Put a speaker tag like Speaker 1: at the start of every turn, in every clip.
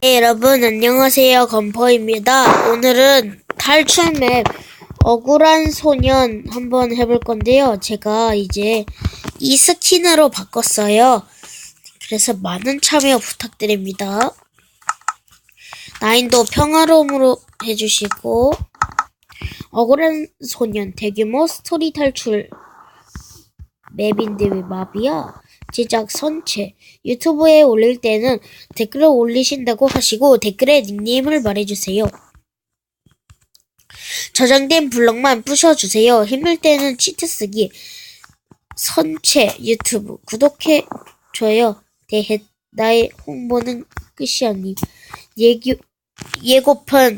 Speaker 1: 네, 여러분 안녕하세요 건퍼입니다. 오늘은 탈출 맵 억울한 소년 한번 해볼 건데요. 제가 이제 이 스킨으로 바꿨어요. 그래서 많은 참여 부탁드립니다. 난이도 평화로움으로 해주시고 억울한 소년 대규모 스토리 탈출 맵인데 왜 맵이야? 제작 선체 유튜브에 올릴 때는 댓글을 올리신다고 하시고 댓글에 닉네임을 말해주세요. 저장된 블럭만 부셔주세요. 힘들 때는 치트 쓰기 선체 유튜브 구독해 줘요. 대해 나의 홍보는 끝이 아니 예교 예고편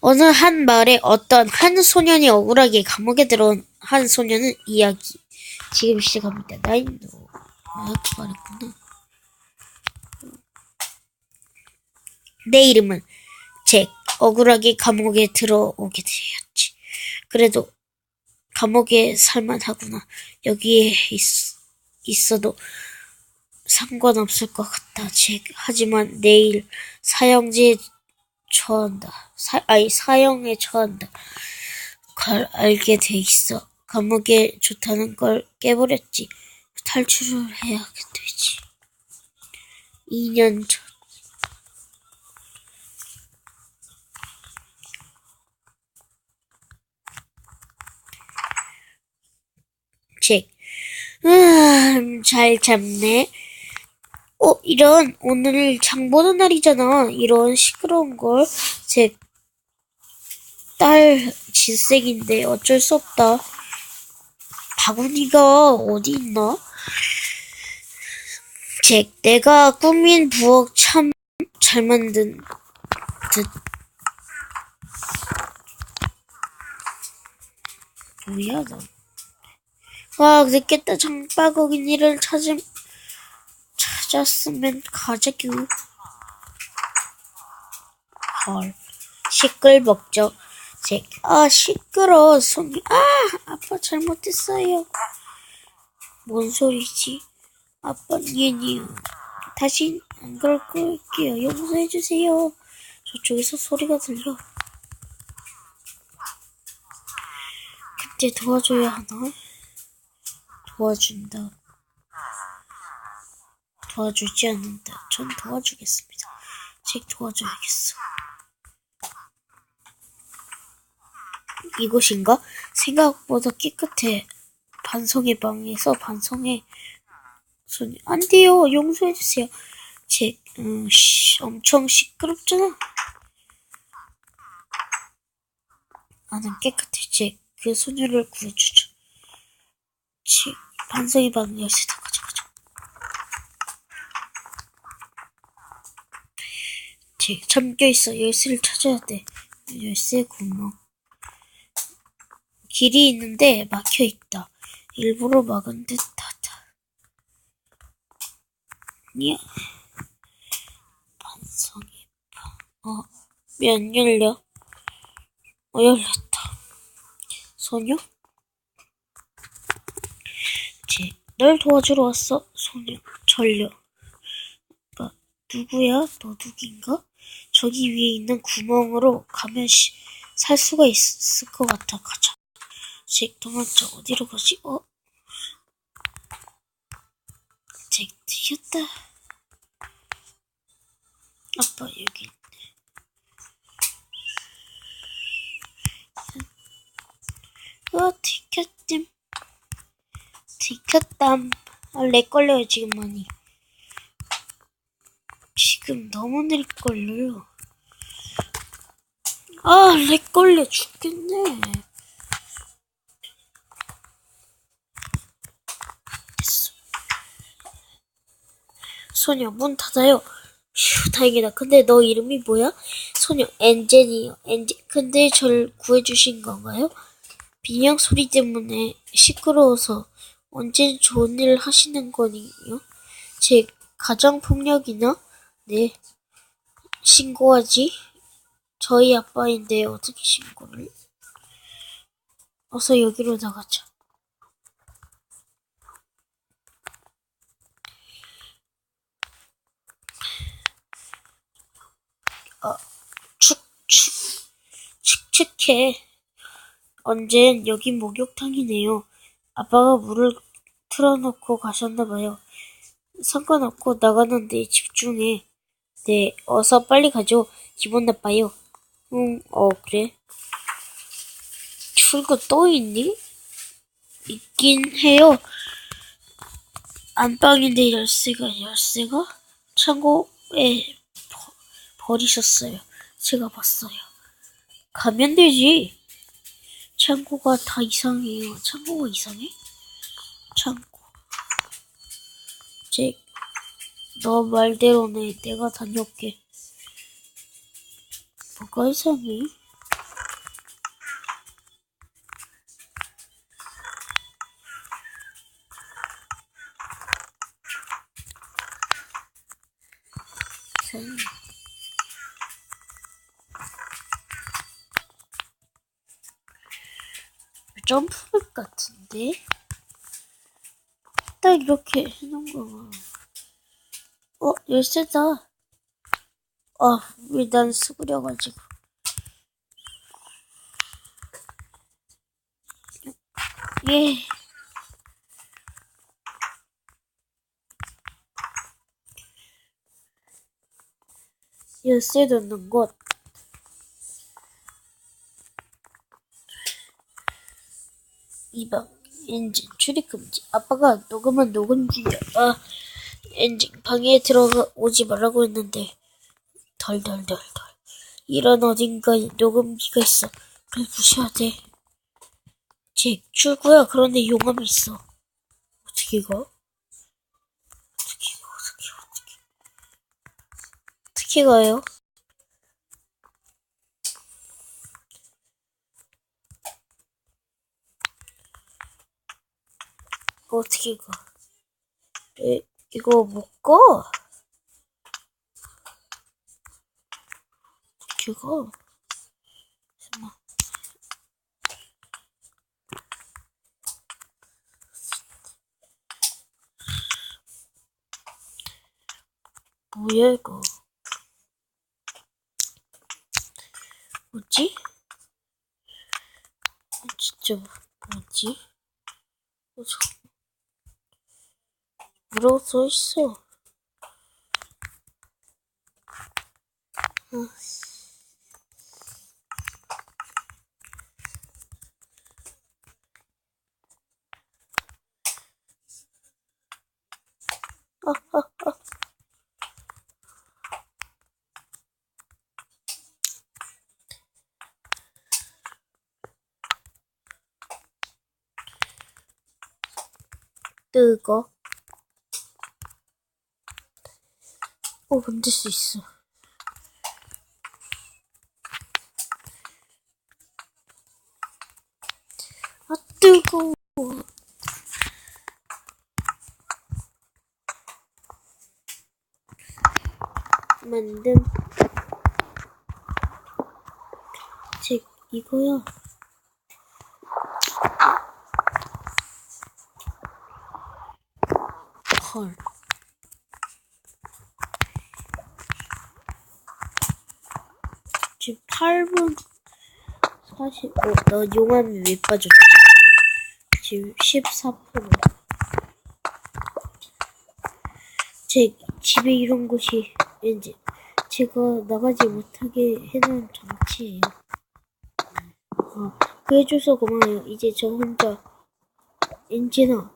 Speaker 1: 어느 한 마을에 어떤 한 소년이 억울하게 감옥에 들어온 한 소년은 이야기 지금 시작합니다. 나인 그 말했구나. 내 이름은 잭. 억울하게 감옥에 들어오게 되었지. 그래도 감옥에 살만하구나. 여기에 있, 있어도 상관없을 것 같다, 잭. 하지만 내일 사형제에 처한다. 사, 아니, 사형에 처한다. 걸 알게 돼 있어. 감옥에 좋다는 걸 깨버렸지. 탈출을 해야 되지. 2년 전. 책. 음, 잘 잡네. 어, 이런, 오늘 장 보는 날이잖아. 이런 시끄러운 걸. 제 딸 질색인데 어쩔 수 없다. 바구니가 어디 있나? 잭, 내가 꾸민 부엌 참 잘 만든 듯. 뭐야, 너. 와, 늦겠다. 장바구니를 찾음, 찾았으면 가자규. 헐. 시끌벅적. 잭, 아, 시끄러. 손이, 아, 아빠 잘못했어요. 뭔 소리지? 아빠, 얘니요. 다신 안 그럴 거예요. 용서해주세요. 저쪽에서 소리가 들려. 그때 도와줘야 하나? 도와준다. 도와주지 않는다. 전 도와주겠습니다. 잭 도와줘야겠어. 이곳인가? 생각보다 깨끗해. 반성의 방에서 반성의 손이 안 돼요. 용서해 주세요. 제 음, 씨, 엄청 시끄럽잖아. 나는 깨끗해. 제그 소녀를 구해주죠. 제 반성의 방 열쇠다 가져가죠. 제 잠겨 있어. 열쇠를 찾아야 돼. 열쇠 구멍. 길이 있는데 막혀 있다. 일부러 막은 듯 하다. 야, 반성이 어, 면 열려? 어, 열렸다. 소녀? 쟤, 널 도와주러 왔어, 소녀. 전려. 뭐, 누구야? 너 누긴가? 저기 위에 있는 구멍으로 가면 시, 살 수가 있을 것 같아. 가자. 잭 도망쳐 어디로 가지? 어? 잭 튀겼다. 아빠 여기 어 튀겼dim 튀겼담 아 렉 걸려요 지금 많이 지금 너무 낼 걸려요 아 렉 걸려 죽겠네 소녀 문 닫아요. 휴 다행이다. 근데 너 이름이 뭐야? 소녀 엔젤이요. 엔젤 근데 절 구해주신 건가요? 비명 소리 때문에 시끄러워서 언제 좋은 일 하시는 거니요? 제 가정 폭력이나? 네 신고하지. 저희 아빠인데 어떻게 신고를? 어서 여기로 나가자. 칙칙해. 언젠 여기 목욕탕이네요. 아빠가 물을 틀어놓고 가셨나봐요. 상관없고 나가는데 집중해. 네, 어서 빨리 가죠. 기분 나빠요. 응, 어, 그래. 출구 또 있니? 있긴 해요. 안방인데 열쇠가, 열쇠가? 창고에 버, 버리셨어요. 제가 봤어요. 가면 되지. 창고가 다 이상해요. 창고가 이상해? 창고. 제, 너 말대로네. 내가 다녀올게. 뭐가? 이상해. 점프백 같은데? 딱 이렇게 해놓은 거. 어, 열쇠다. 어, 왜난 수그려가지고. 예. 열쇠 넣는 곳. 이방 엔진 출입 금지. 아빠가 녹음은 녹음기야. 아, 엔진 방에 들어가 오지 말라고 했는데 덜덜덜덜. 이런 어딘가에 녹음기가 있어. 그걸 부셔야 돼. 제 출구야. 그런데 용암이 있어. 어떻게 가? 어떻게 가? 어떻게 가? 어떻게? 어떻게 가요? 이거 어떻게 이거 못 가? 어떻게 가? 잠깐만. 뭐야 이거? 뭐지? 어, 진짜 뭐지? 어, 저... 뭐라고 써있어? 아, 뜨거. 어, 만들 수 있어. 아, 뜨거워. 만듦. 책, 이거야. 헐. 지금 8분 40, 어, 너 용암이 왜 빠졌지? 지금 14%. 제 집에 이런 곳이 왠지 제가 나가지 못하게 해놓은 장치예요. 아, 그래줘서 고마워요. 이제 저 혼자 엔진아,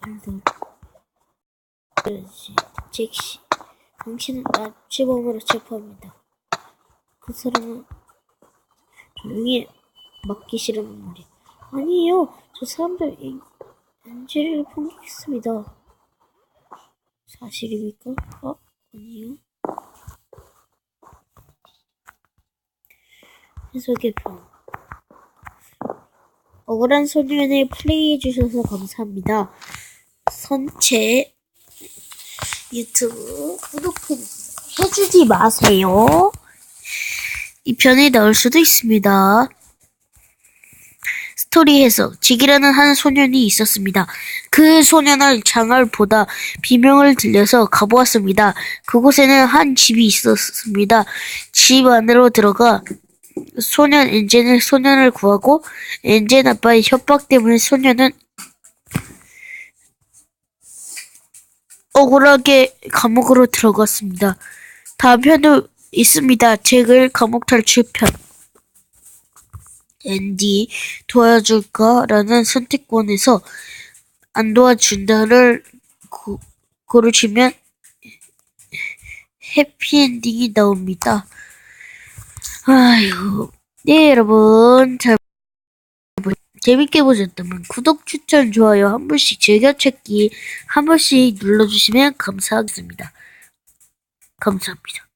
Speaker 1: 달달. 그렇지, 잭시. 당신은 납치범으로 체포합니다. 그 사람은 조용히 맡기 싫으면 말이야. 아니에요. 저 사람들 이 엔젤을 폭력했습니다. 사실입니까? 어? 아니요. 해석의 편. 억울한 소년을 플레이해주셔서 감사합니다. 선체 유튜브 구독해주지 마세요. 이 편에 나올 수도 있습니다. 스토리에서 직이라는 한 소년이 있었습니다. 그 소년을 장을 보다 비명을 들려서 가보았습니다. 그곳에는 한 집이 있었습니다. 집 안으로 들어가 소년 엔젠은 소년을 구하고 엔젠 아빠의 협박 때문에 소년은 억울하게 감옥으로 들어갔습니다. 다음 편도 있습니다. 책을 감옥 탈출편. 앤디 도와줄까라는 선택권에서 안 도와준다를 고, 고르시면 해피엔딩이 나옵니다. 아이고, 네 여러분 잘 보- 재밌게 보셨다면 구독, 추천, 좋아요 한 번씩 즐겨찾기 한 번씩 눌러주시면 감사하겠습니다. 감사합니다.